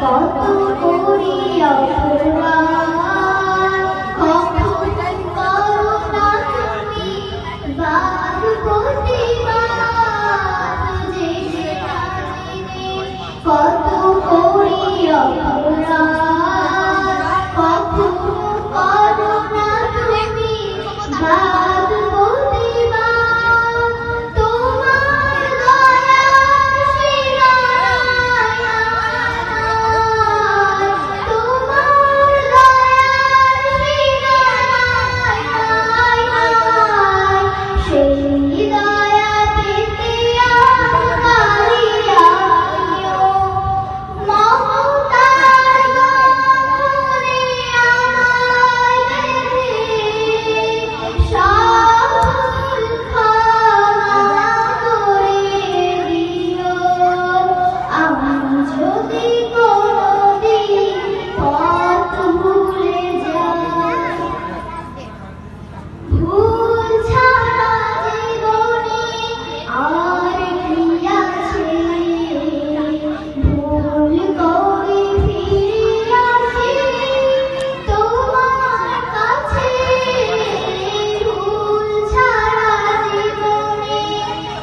কত করি অপমান কখন করো না তুমি বাদ প্রতিবার যে কত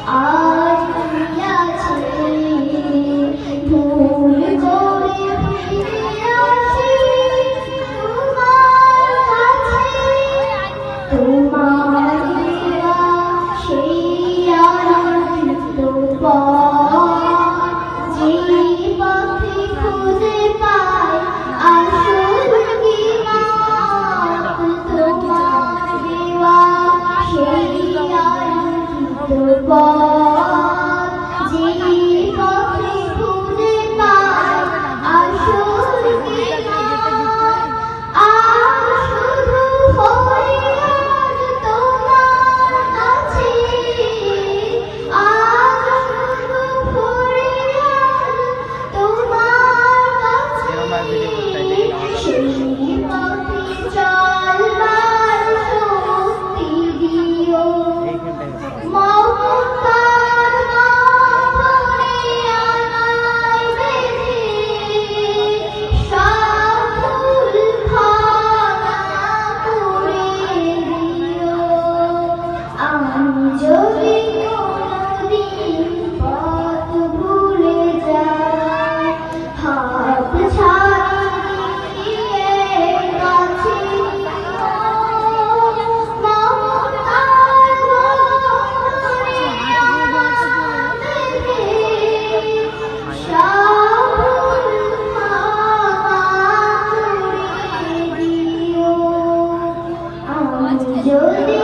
all Bye. 有点